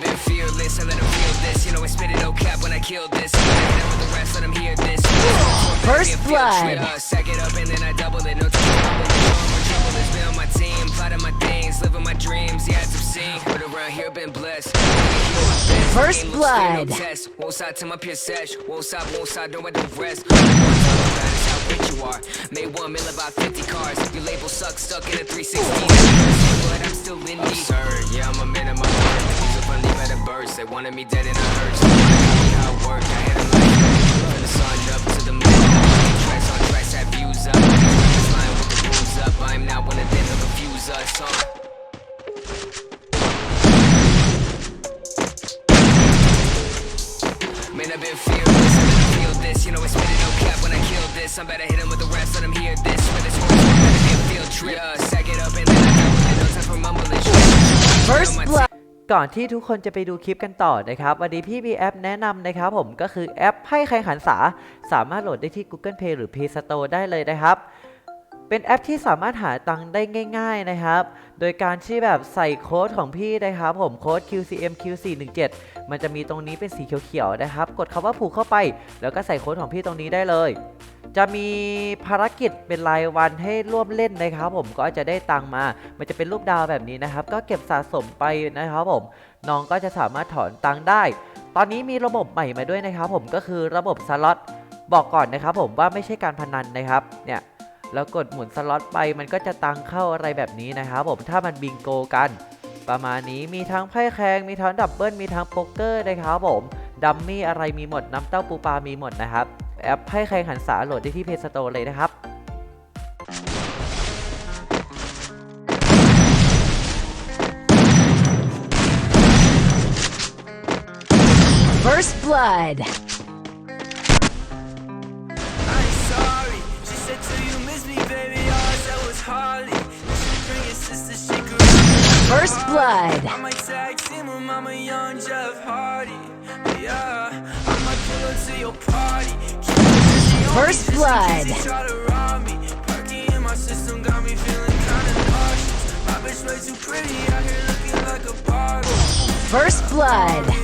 this, I let them feel this. You know I spit it no cap when I kill this. I'm gonna hit 'em with the rest, let them hear this. First Be a field blood. uh, up and then I double it. No time to humble it. Showing more trouble that's been on my team. Plotting my things, living my dreams. Yeah, it's obscene. But around here, been blessed. First Game looks fair, no blood. Won't stop till my peer sesh. Won't stop, won't stop, don't let them rest. Rich you are. Made one mil about 50 cars. Your label sucks, stuck in a 360. But I'm still in deep. Absurd, yeah, I'm a man of my word. These are funny better birds. They wanted me dead and I hurt. So how it work, I had 'em like From the sun up to the moon. Tracks on tracks, have views up. Line with the rules up. I'm not one of them to confuse us. Huh? Man, I've been fearless, I this You know I spit it no cap when I kill this I'm better hit 'em with the rest, let 'em hear this Swear this whole song better be a field trip Yeah, sack it up and then I double it No time for mumbling First blood ก่อนที่ทุกคนจะไปดูคลิปกันต่อนะครับ วันนี้พี่มีแอปแนะนำนะครับผมก็คือแอปให้ใครหันษา สามารถโหลดได้ที่ Google Play หรือ Play Store ได้เลยนะครับ เป็นแอปที่สามารถหาตังค์ได้ง่ายๆนะครับ โดยการที่แบบใส่โค้ดของพี่นะครับ ผมโค้ด QCM Q417 มันจะมีตรงนี้เป็นสีเขียวๆนะครับ กดคำว่าผูกเข้าไป แล้วก็ใส่โค้ดของพี่ตรงนี้ได้เลย จะมีภารกิจเป็นรายวันให้ร่วมเล่นนะครับ ผมก็จะได้ตังค์มา มันจะเป็นรูปดาวแบบนี้นะครับ ก็เก็บสะสมไปนะครับผมน้องก็จะสามารถถอนตังค์ได้ ตอนนี้มีระบบใหม่มาด้วยนะครับ ผมก็คือระบบสล็อตบอกก่อนนะครับ ผมว่าไม่ใช่การพนันนะครับเนี่ย แล้วกดหมุนสล็อตไปมันก็จะตังเข้าอะไรแบบนี้นะครับผมถ้ามันบิงโกกัน ประมาณนี้มีทั้งไพ่แข่งมีทั้งดับเบิลมีทั้งโป๊กเกอร์นะครับผมดัมมี่อะไรมีหมดน้ำเต้าปูปลามีหมดนะครับแอปไพ่แข่งหันษาโหลดได้ที่เพจสโตร์เลยนะครับ First blood. First blood. I might tag team with Mama oh, Young Jeff Hardy. Yeah, I might pull up to your party. Keep it busy on me First blood. try to rob me. Perky in my system got me feeling kinda nauseous. My bitch way too pretty out here looking like a Barbie. First blood.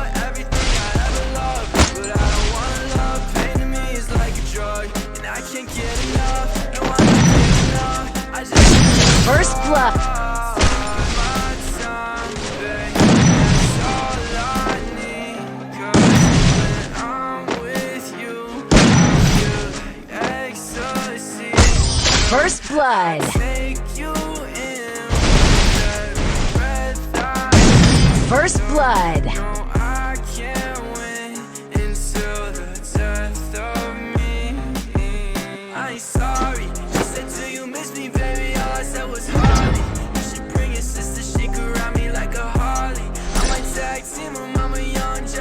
every breath I First blood.